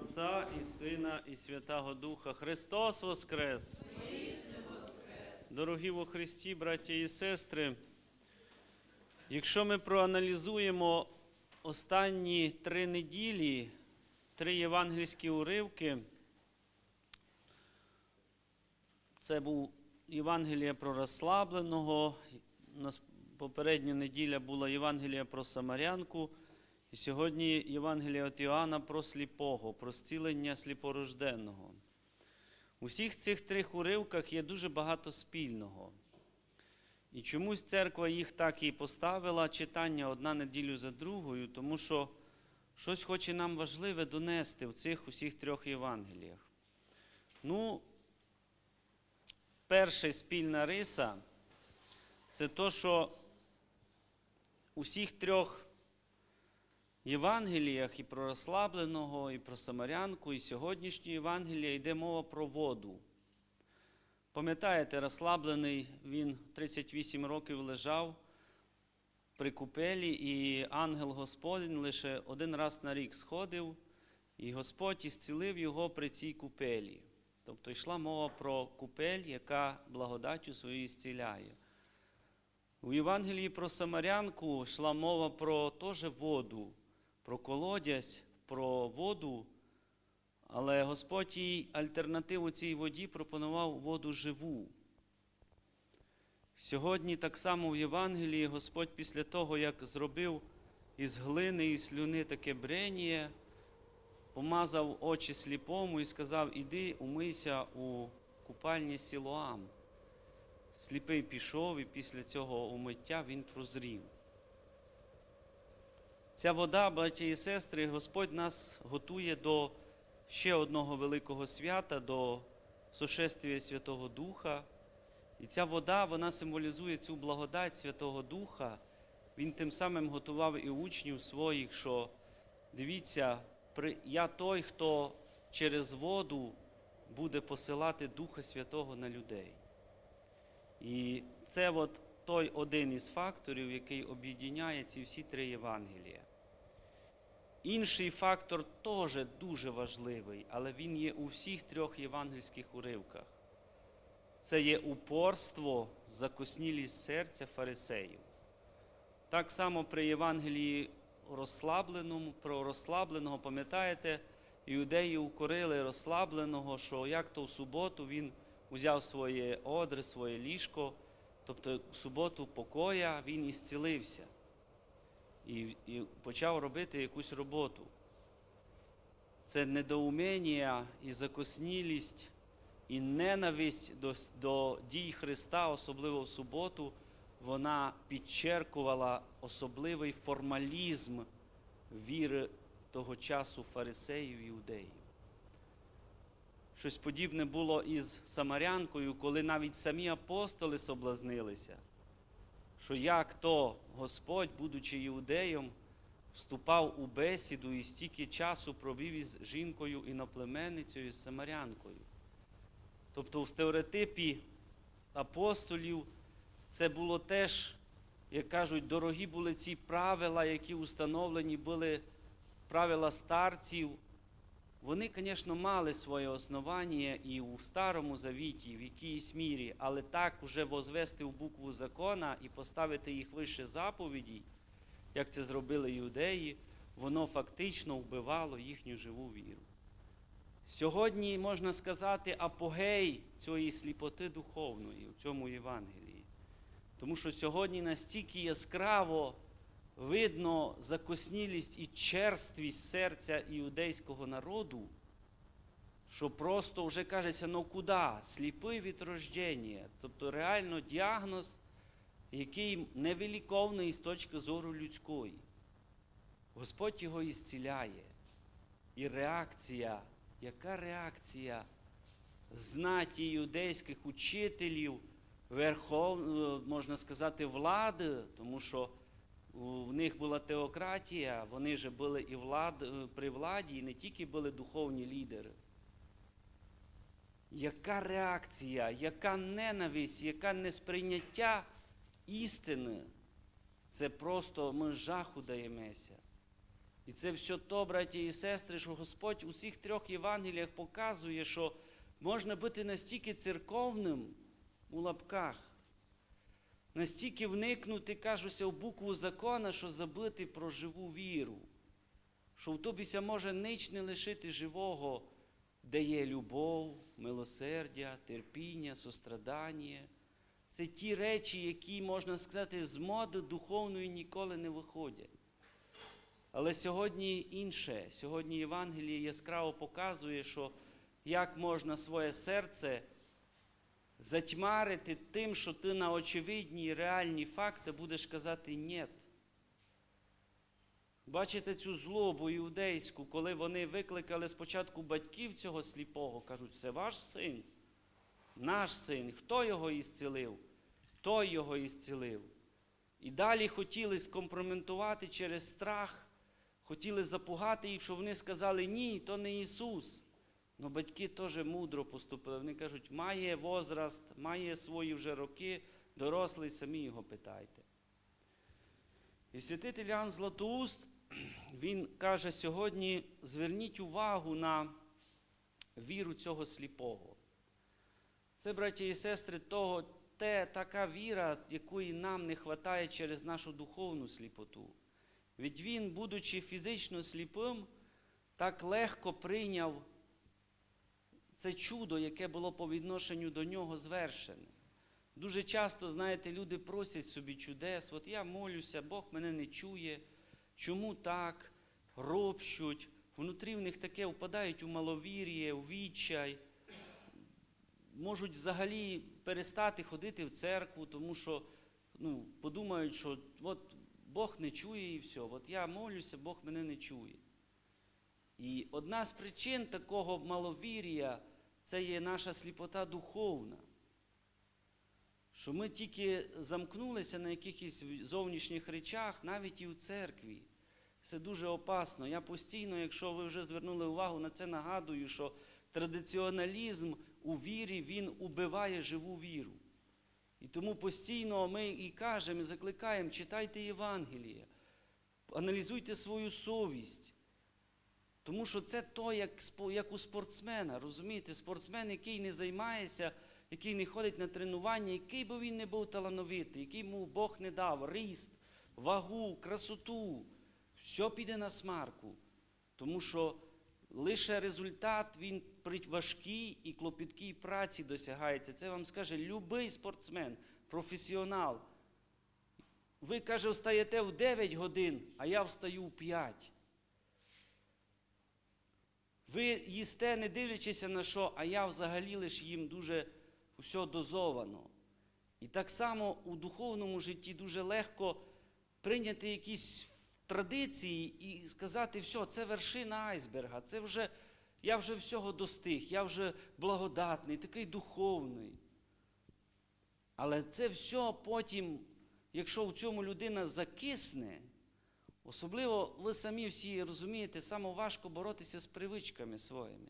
Отця і Сина, і Святого Духа. Христос Воскрес! Дорогі во Христі, браття і сестри, якщо ми проаналізуємо останні три неділі, три євангельські уривки, це був Євангелія про розслабленого, у нас попередня неділя була Євангелія про Самарянку, і сьогодні Євангелія від Іоанна про сліпого, про зцілення сліпорожденного. У всіх цих трьох уривках є дуже багато спільного. І чомусь церква їх так і поставила, читання одна неділю за другою, тому що щось хоче нам важливе донести в цих усіх трьох Євангеліях. Ну, перша спільна риса це то, що у всіх трьох Євангеліях і про розслабленого, і про Самарянку, і сьогоднішнє Євангелія йде мова про воду. Пам'ятаєте, розслаблений він 38 років лежав при купелі, і ангел Господень лише один раз на рік сходив, і Господь ісцілив його при цій купелі. Тобто йшла мова про купель, яка благодаттю свою ісціляє. У Євангелії про Самарянку йшла мова про теж воду, про колодязь, про воду, але Господь їй альтернативу цій воді пропонував воду живу. Сьогодні так само в Євангелії Господь після того, як зробив із глини і слюни таке брення, помазав очі сліпому і сказав: Іди, умийся у купальні Сілоам. Сліпий пішов, і після цього умиття він прозрів. Ця вода, браті і сестри, Господь нас готує до ще одного великого свята, до сошествия Святого Духа. І ця вода, вона символізує цю благодать Святого Духа. Він тим самим готував і учнів своїх, що дивіться, я той, хто через воду буде посилати Духа Святого на людей. І це от той один із факторів, який об'єднає ці всі три Євангелія. Інший фактор теж дуже важливий, але він є у всіх трьох євангельських уривках. Це є упорство, закоснілість серця фарисеїв. Так само при Євангелії розслабленому, про розслабленого, пам'ятаєте, іудеї укорили розслабленого, що як то в суботу він узяв своє одре, своє ліжко, тобто в суботу покоя він ісцілився і, і почав робити якусь роботу. Це недоуміння і закоснілість, і ненависть до, до дій Христа, особливо в суботу, вона підчеркувала особливий формалізм віри того часу фарисеїв і іудеїв. Щось подібне було із Самарянкою, коли навіть самі апостоли соблазнилися, що як то Господь, будучи іудеєм, вступав у бесіду і стільки часу провів із жінкою іноплеменницею, з Самарянкою. Тобто в стереотипі апостолів це було теж, як кажуть, дорогі були ці правила, які установлені були правила старців. Вони, звісно, мали своє основання і у Старому Завіті, в якійсь мірі, але так уже возвести в букву закона і поставити їх вище заповіді, як це зробили іудеї, воно фактично вбивало їхню живу віру. Сьогодні можна сказати апогей цієї сліпоти духовної в цьому Євангелії. Тому що сьогодні настільки яскраво видно закоснілість і черствість серця іудейського народу, що просто вже кажеться, ну куди? Сліпий від рождення. Тобто реально діагноз, який невеликовний з точки зору людської. Господь його ісціляє. І реакція, яка реакція знаті юдейських учителів, верхов, можна сказати, влади, тому що в них була теократія, вони ж були і влад, при владі, і не тільки були духовні лідери. Яка реакція, яка ненависть, яка несприйняття істини, це просто ми жаху даємося. І це все то, браті і сестри, що Господь у всіх трьох Євангеліях показує, що можна бути настільки церковним у лапках, настільки вникнути, кажуся, в букву закона, що забити про живу віру, що в тобі може нич не лишити живого, де є любов, милосердя, терпіння, сострадання. Це ті речі, які, можна сказати, з моди духовної ніколи не виходять. Але сьогодні інше. Сьогодні Євангеліє яскраво показує, що як можна своє серце затьмарити тим, що ти на очевидні і реальні факти будеш казати «нєт». Бачите цю злобу іудейську, коли вони викликали спочатку батьків цього сліпого, кажуть, це ваш син, наш син. Хто його ісцілив? Той його ісцілив. І далі хотіли скомпроментувати через страх, хотіли запугати їх, щоб вони сказали, ні, то не Ісус. Ну батьки теж мудро поступили. Вони кажуть, має возраст, має свої вже роки, дорослий, самі його питайте. І святитель Іоанн Златоуст, він каже сьогодні: зверніть увагу на віру цього сліпого. Це, браті і сестри, того, те, така віра, якої нам не вистачає через нашу духовну сліпоту. Ведь він, будучи фізично сліпим, так легко прийняв це чудо, яке було по відношенню до нього звершене. Дуже часто, знаєте, люди просять собі чудес, от я молюся, Бог мене не чує. Чому так? Ропщуть, внутрі в них таке впадають у маловір'я, у відчай, можуть взагалі перестати ходити в церкву, тому що ну, подумають, що от Бог не чує і все. От я молюся, Бог мене не чує. І одна з причин такого маловір'я це є наша сліпота духовна. Що ми тільки замкнулися на якихось зовнішніх речах, навіть і у церкві. Це дуже опасно. Я постійно, якщо ви вже звернули увагу на це, нагадую, що традиціоналізм у вірі він убиває живу віру. І тому постійно ми і кажемо, і закликаємо, читайте Євангеліє, аналізуйте свою совість. Тому що це то, як, як у спортсмена. Розумієте, спортсмен, який не займається, який не ходить на тренування, який би він не був талановитий, який йому Бог не дав, ріст, вагу, красоту, все піде на смарку. Тому що лише результат він при важкій і клопіткій праці досягається. Це вам скаже любий спортсмен, професіонал. Ви, каже, встаєте в 9 годин, а я встаю в 5. Ви їсте, не дивлячися на що, а я взагалі лише їм дуже все дозовано. І так само у духовному житті дуже легко прийняти якісь традиції і сказати, все, це вершина айсберга, це вже, я вже всього достиг, я вже благодатний, такий духовний. Але це все потім, якщо в цьому людина закисне, Особливо ви самі всі розумієте, саме важко боротися з привичками своїми.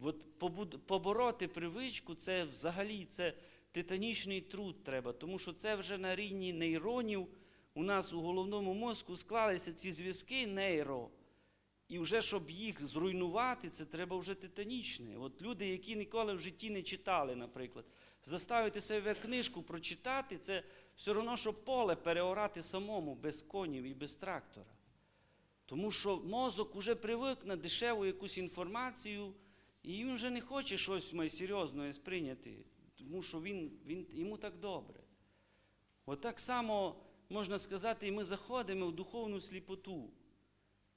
От побороти привичку це взагалі це титанічний труд треба, тому що це вже на рівні нейронів у нас у головному мозку склалися ці зв'язки нейро. І вже щоб їх зруйнувати, це треба вже титанічне. От люди, які ніколи в житті не читали, наприклад, заставити себе книжку прочитати, це все одно, що поле переорати самому без конів і без трактора. Тому що мозок вже привик на дешеву якусь інформацію, і він вже не хоче щось має серйозне сприйняти, тому що він, він, йому так добре. От так само можна сказати, і ми заходимо в духовну сліпоту.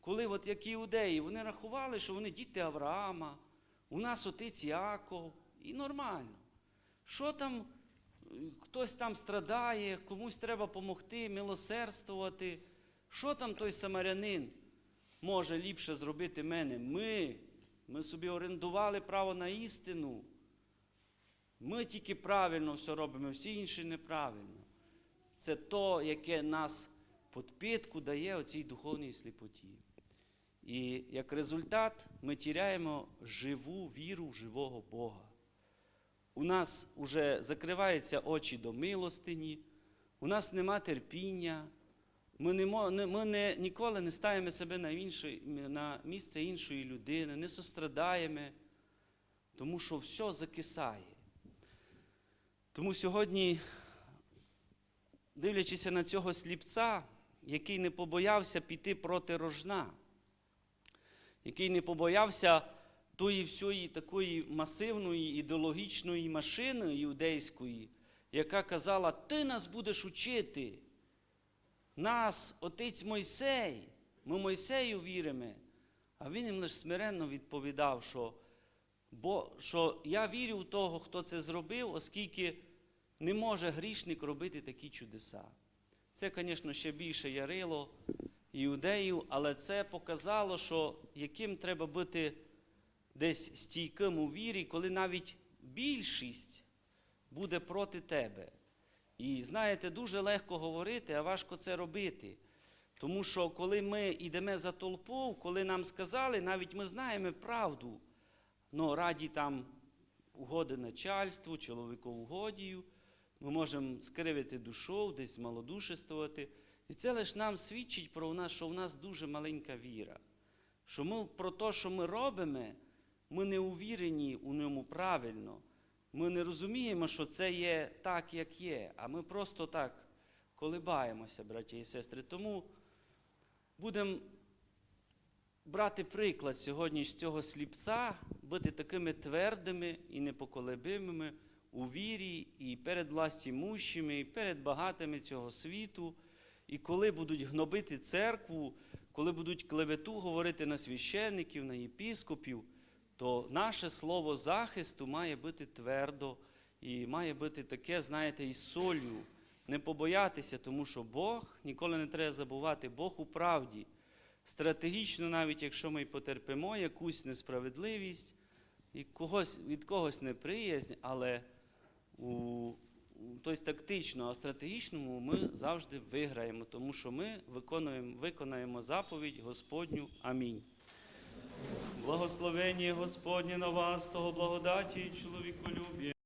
Коли, от як іудеї, вони рахували, що вони діти Авраама, у нас отець Яков, і нормально. Що там, хтось там страдає, комусь треба допомогти, милосердствувати. Що там той самарянин може ліпше зробити мене? Ми. Ми собі орендували право на істину. Ми тільки правильно все робимо, всі інші неправильно. Це то, яке нас підпитку дає оцій духовній сліпоті. І як результат ми тіряємо живу віру в живого Бога. У нас вже закриваються очі до милостині, у нас нема терпіння, Ми, не, ми не, ніколи не ставимо себе на, іншої, на місце іншої людини, не сострадаємо, тому що все закисає. Тому сьогодні, дивлячись на цього сліпця, який не побоявся піти проти рожна, який не побоявся тої всієї такої масивної ідеологічної машини іудейської, яка казала, ти нас будеш учити. Нас, отець Мойсей, ми Мойсею віримо. А він їм лише смиренно відповідав, що, бо, що я вірю в того, хто це зробив, оскільки не може грішник робити такі чудеса. Це, звісно, ще більше ярило іудеїв, але це показало, що яким треба бути десь стійким у вірі, коли навіть більшість буде проти тебе. І знаєте, дуже легко говорити, а важко це робити. Тому що коли ми йдемо за толпу, коли нам сказали, навіть ми знаємо правду, але раді там угоди начальству, чоловіковугодію, ми можемо скривити душу, десь малодушествувати. І це лише нам свідчить про нас, що в нас дуже маленька віра. Що ми про те, що ми робимо, ми не увірені у ньому правильно. Ми не розуміємо, що це є так, як є, а ми просто так колибаємося, браті і сестри. Тому будемо брати приклад сьогодні з цього сліпця, бути такими твердими і непоколебимими у вірі і перед властімущими, і перед багатими цього світу. І коли будуть гнобити церкву, коли будуть клевету говорити на священників, на єпіскопів, то наше слово захисту має бути твердо і має бути таке, знаєте, із солью. Не побоятися, тому що Бог ніколи не треба забувати, Бог у правді. Стратегічно, навіть якщо ми потерпимо якусь несправедливість, і когось, від когось неприязнь, але у- тобто тактично, а стратегічному ми завжди виграємо, тому що ми виконуємо, виконаємо заповідь Господню. Амінь. Благословення Господні на вас, того благодаті і чоловіколюбі.